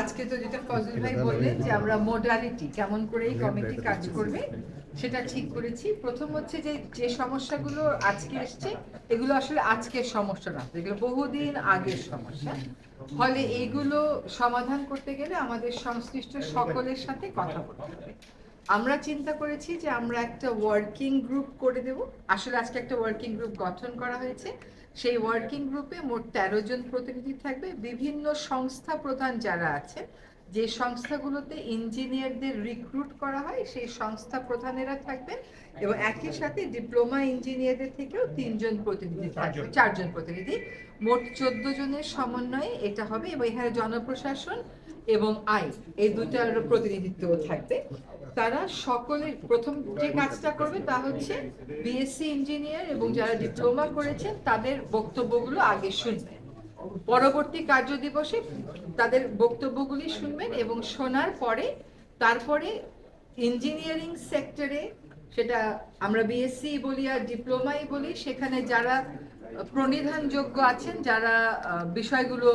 আজকে তো যেটা ফজল ভাই বললেন যে আমরা মোডালিটি কেমন করে এই কমিটি কাজ করবে সেটা ঠিক করেছি। প্রথম হচ্ছে যে যে সমস্যাগুলো আজকে এসছে এগুলো আসলে আজকের সমস্যা না এগুলো বহুদিন আগের সমস্যা। ফলে এইগুলো সমাধান করতে গেলে আমাদের সংশ্লিষ্ট সকলের সাথে কথা বলতে হবে। আমরা চিন্তা করেছি যে আমরা একটা ওয়ার্কিং গ্রুপ করে দেব। আসলে আজকে একটা ওয়ার্কিং গ্রুপ গঠন করা হয়েছে। সেই ওয়ার্কিং গ্রুপে মোট তেরো জন প্রতিনিধি থাকবে। বিভিন্ন সংস্থা প্রধান যারা আছে যে সংস্থাগুলোতে ইঞ্জিনিয়ারদের রিক্রুট করা হয় সেই সংস্থা প্রধানেরা থাকবেন এবং একই সাথে ডিপ্লোমা ইঞ্জিনিয়ারদের থেকেও তিনজন প্রতিনিধি থাকবে চারজন প্রতিনিধি। মোট চোদ্দ জনের সমন্বয়ে এটা হবে এবং এখানে জনপ্রশাসন এবং আইন এই দুটার প্রতিনিধিত্ব থাকবে। তারা সকলের প্রথম যে কাজটা করবে তা হচ্ছে বিএসসি ইঞ্জিনিয়ার এবং যারা ডিপ্লোমা করেছেন, তাদের বক্তব্যগুলো আগে শুনবেন। পরবর্তী কার্য দিবসে তাদের বক্তব্যগুলি শুনবেন এবং শোনার পরে তারপরে ইঞ্জিনিয়ারিং সেক্টরে সেটা আমরা বিএসসি বলি আর ডিপ্লোমাই বলি, সেখানে যারা প্রণিধানযোগ্য আছেন, যারা বিষয়গুলো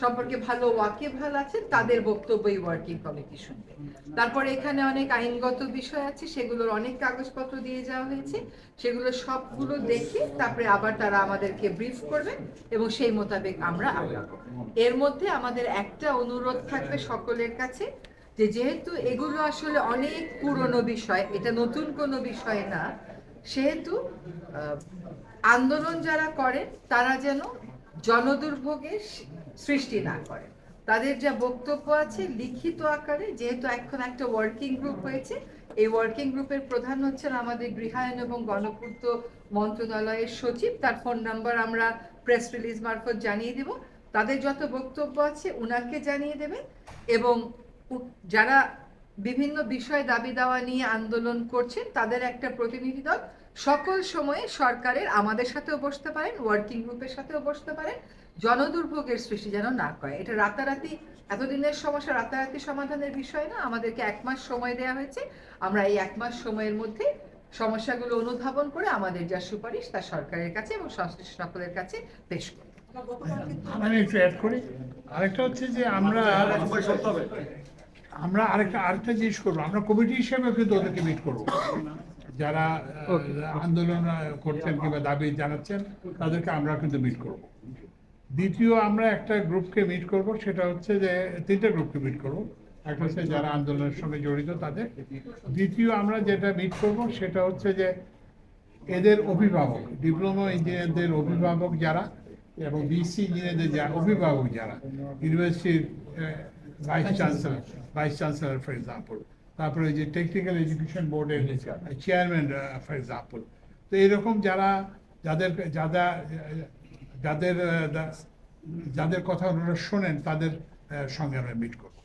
সম্পর্কে ভালো ওয়াকিবহাল আছেন, তাদের বক্তব্যই ওয়ার্কিং কমিটি শুনবে। তারপরে এখানে অনেক আইনগত বিষয় আছে, সেগুলোর অনেক কাগজপত্র দিয়ে যাওয়া হয়েছে, সেগুলো সবগুলো দেখে তারপরে আবার তারা আমাদেরকে ব্রিফ করবে এবং সেই মোতাবেক আমরা আগাবো। এর মধ্যে আমাদের একটা অনুরোধ থাকবে সকলের কাছে যে যেহেতু এগুলো আসলে অনেক পুরনো বিষয়, এটা নতুন কোনো বিষয় না, সেহেতু আন্দোলন যারা করেন তারা যেন জনদুর্ভোগের সৃষ্টি না করেন তাদের যা বক্তব্য আছে লিখিত আকারে, যেহেতু এখন একটা ওয়ার্কিং গ্রুপ হয়েছে, এই ওয়ার্কিং গ্রুপের প্রধান হচ্ছেন আমাদের গৃহায়ন এবং গণপূর্ত মন্ত্রণালয়ের সচিব। তার ফোন নাম্বার আমরা প্রেস রিলিজ মারফত জানিয়ে দেব। তাদের যত বক্তব্য আছে উনাকে জানিয়ে দেবেন এবং যারা বিভিন্ন বিষয় দাবি দাওয়া নিয়ে আন্দোলন করছেন, তাদের একটা প্রতিনিধি দল সকল সময়ে সরকারের আমাদের সাথেও বসতে পারেন ওয়ার্কিং গ্রুপের সাথেও বসতে পারেন, জনদুর্ভোগের সৃষ্টি যেন না করে। এটা রাতারাতি, এতদিনের সমস্যা রাতারাতি সমাধানের বিষয় না, আমাদেরকে এক মাস সময় দেওয়া হয়েছে। আমরা এই এক মাস সময়ের মধ্যে সমস্যাগুলো অনুধাবন করে আমাদের যা সুপারিশ তা সরকারের কাছে এবং সংশ্লিষ্ট সকলের কাছে পেশ করব আমি একটু অ্যাড করি। আরেকটা হচ্ছে যে আমরা আমরা আরেকটা আরেকটা জিনিস করব। আমরা কমিটি হিসেবে কিন্তু ওদেরকে মিট করব। যারা আন্দোলন করছেন কিংবা দাবি জানাচ্ছেন তাদেরকে আমরা কিন্তু মিট করব। দ্বিতীয় আমরা একটা গ্রুপকে মিট করব। সেটা হচ্ছে যে তিনটা গ্রুপকে মিট করব। একটা হচ্ছে যারা আন্দোলনের সঙ্গে জড়িত তাদের। দ্বিতীয় আমরা যেটা মিট করব সেটা হচ্ছে যে এদের অভিভাবক ডিপ্লোমা ইঞ্জিনিয়ারদের অভিভাবক যারা এবং বিসি ইঞ্জিনিয়ারদের যারা অভিভাবক যারা। ইউনিভার্সিটির vice chancellor vice chancellor for example তারপরে যে টেকনিক্যাল এডুকেশন বোর্ডের চেয়ারম্যান ফর এক্সাম্পল তো এরকম যারা যাদের যারা যাদের যাদের কথা ওনারা শোনেন তাদের সঙ্গে আমরা মিট করব।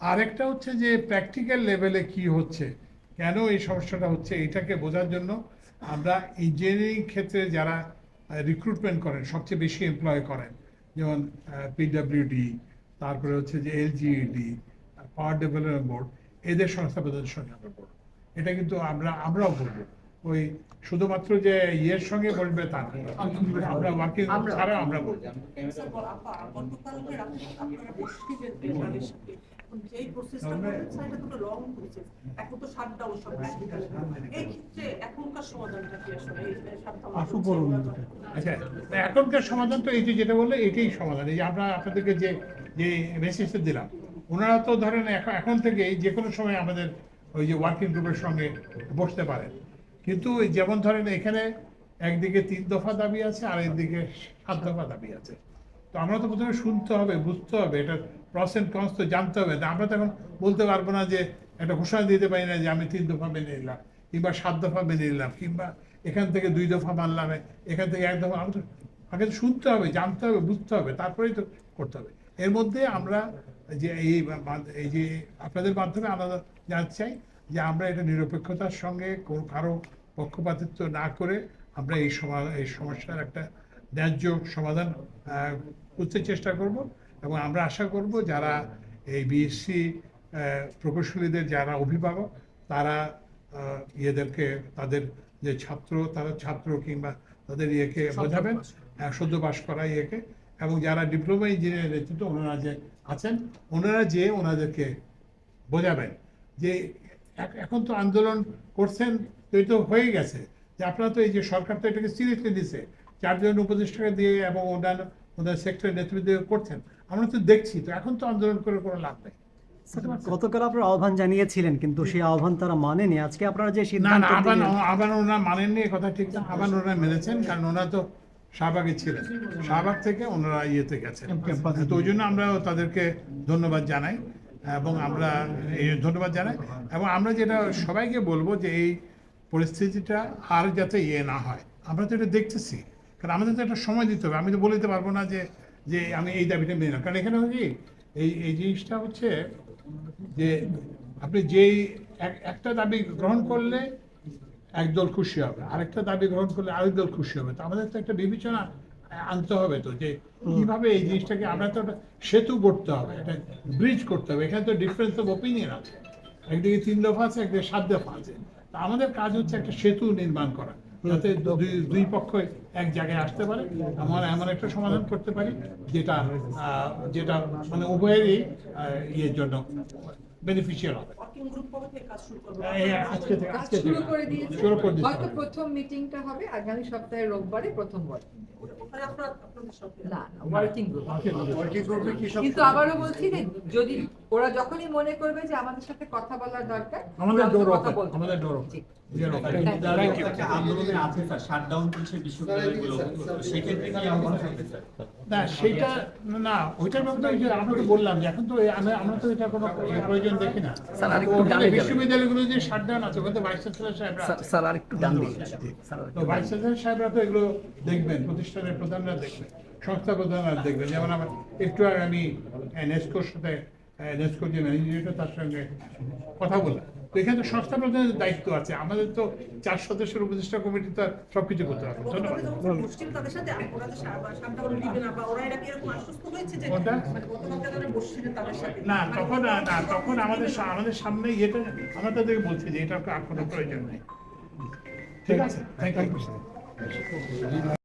আরেকটা হচ্ছে যে প্র্যাকটিক্যাল লেভেলে কি হচ্ছে? কেন এই সমস্যাটা হচ্ছে? এটাকে বোঝার জন্য আমরা ইঞ্জিনিয়ারিং ক্ষেত্রে যারা রিক্রুটমেন্ট করেন সবচেয়ে বেশি এমপ্লয় করেন যেমন পিডব্লিউডি তারপরে হচ্ছে যে এলজিইডি পাওয়ার ডেভেলপমেন্ট বোর্ড এদের সংস্থা প্রধানের সঙ্গে আমরা করব এটা কিন্তু আমরা আমরাও বলব ওই শুধুমাত্র যে ইয়ের সঙ্গে বলবে তা। আমরা ওয়ার্কিং ছাড়া আমরা বলব যেই প্রসেসটা তো একটা long এখন তো shutdown সব practical। এই ক্ষেত্রে এখনকার সমাধানটা কি আসলে? এই করুন আচ্ছা এখনকার সমাধান তো এই যে যেটা বললে এটাই সমাধান। এই যে আমরা আপনাদেরকে যে যে মেসেজটা দিলাম ওনারা তো ধরেন এখন এখন থেকে যে কোনো সময় আমাদের ওই যে ওয়ার্কিং গ্রুপের সঙ্গে বসতে পারেন। কিন্তু যেমন ধরেন এখানে একদিকে তিন দফা দাবি আছে আর একদিকে সাত দফা দাবি আছে। তো আমরা তো প্রথমে শুনতে হবে, বুঝতে হবে, এটা প্রস এন্ড কনস তো জানতে হবে। তা আমরা তো এখন বলতে পারব না যে একটা ঘোষণা দিতে পারি না যে আমি তিন দফা মেনে নিলাম, কিংবা সাত দফা মেনে নিলাম, কিংবা এখান থেকে দুই দফা মানলাম, এখান থেকে এক দফা, আমরা আগে তো শুনতে হবে, জানতে হবে, বুঝতে হবে, তারপরেই তো করতে হবে। এর মধ্যে আমরা যে এই এই যে আপনাদের মাধ্যমে আমরা জানতে চাই যে আমরা এটা নিরপেক্ষতার সঙ্গে কোনো কারও পক্ষপাতিত্ব না করে আমরা এই সমা, এই সমস্যার একটা ন্যায্য সমাধান করতে চেষ্টা করব এবং আমরা আশা করব যারা এই বিএসসি প্রকৌশলীদের যারা অভিভাবক তারা ইয়েদেরকে তাদের যে ছাত্র তারা ছাত্র কিংবা তাদের ইয়েকে বোঝাবেন সদ্য পাস করা ইয়েকে এবং যারা ডিপ্লোমা ইঞ্জিনিয়ার নেতৃত্ব ওনারা যে আছেন ওনারা যে ওনাদেরকে বোঝাবেন যে এখ- এখন তো আন্দোলন করছেন তো এই তো হয়ে গেছে। যে আপনারা তো এই যে সরকার তো এটাকে সিরিয়াসলি দিছে চারজন উপদেষ্টাকে দিয়ে এবং অন্যান্য ওনার সেক্টরের নেতৃত্ব করছেন। আমরা তো দেখছি তো এখন তো আন্দোলন করে কোনো লাভ নেই। গতকাল আপনারা আহ্বান জানিয়েছিলেন কিন্তু সেই আহ্বান তারা মানেনি? আজকে আপনারা যে সিদ্ধান্ত না আবার দিলেন- আবার ওনারা মানেননি কথা ঠিক না। আবার ওনারা মেনেছেন কারণ ওনারা তো শাহবাগে ছিলেন। শাহবাগ থেকে ওনারা ইয়েতে গেছেন। তো ওই জন্য আমরা তাদেরকে ধন্যবাদ জানাই এবং আমরা এই ধন্যবাদ জানাই। এবং আমরা যেটা সবাইকে বলব যে এই পরিস্থিতিটা আর যাতে ইয়ে না হয় আমরা তো এটা দেখতেছি। কারণ আমাদের তো একটা সময় দিতে হবে। আমি তো বলে দিতে পারব না যে যে আমি এই দাবিটা মেনে নাও। কারণ এখানে কি, এই এই জিনিসটা হচ্ছে যে আপনি যেই এক- একটা দাবি গ্রহণ করলে একদল খুশি হবে, আরেকটা দাবি গ্রহণ করলে আরেক দল খুশি হবে। তো আমাদের তো একটা বিবেচনা আনতে হবে তো যে কীভাবে এই জিনিসটাকে আমরা তো একটা সেতু করতে হবে, একটা ব্রিজ করতে হবে। এখানে তো ডিফারেন্স অফ ওপিনিয়ন আছে। একদিকে তিন দফা আছে, একদিকে সাত দফা আছে। তা আমাদের কাজ হচ্ছে একটা সেতু নির্মাণ করা। যাতে দুই দুই পক্ষ এক জায়গায় আসতে পারে। আমরা এমন একটা সমাধান করতে পারি যেটা যেটা মানে উভয়েরই ইয়ের জন্য বেনিফিশিয়াল হবে। আজকে থেকে আজকে শুরু করে দিয়েছে। হয়তো প্রথম মিটিংটা হবে আগামী সপ্তাহে রোববারে প্রথম না ওয়ার্কিং গ্রুপ কিন্তু আবারও বলছি যে যদি ওরা যখনই মনে করবে যে আমাদের সাথে কথা বলার দরকার আমাদের ডোর ওপেন আমাদের ডোর ওপেন না সেটা না ওইটার বললাম যে এখন তো আমরা তো এটা কোনো প্রয়োজন দেখি না। বিশ্ববিদ্যালয়গুলো যে শাটডাউন আছে ওখানে ভাইস চ্যান্সেলর সাহেবরা স্যার- আর একটু ডান দিকে স্যার আর তো একটু ভাইস চ্যান্সেলর সাহেবরা তো এগুলো দেখবেন প্রতিষ্ঠানের প্রধানরা দেখবেন। সংস্থা প্রধানরা দেখবেন। যেমন আমার একটু আগে আমি নেস্কোর সাথে নেস্কোর যে ম্যানেজার তার সঙ্গে কথা বললাম। তো এখানে তো সংস্থা প্রধানের দায়িত্ব আছে। আমাদের তো চার সদস্যের উপদেষ্টা কমিটি তো আর সবকিছু করতে পারবে না। ধন্যবাদ। না? মানে না তখন না তখন আমাদের আমাদের সামনে ইয়েটা আমরা তাদেরকে বলছি যে এটা আর কোনো প্রয়োজন নেই। ঠিক আছে? Thank you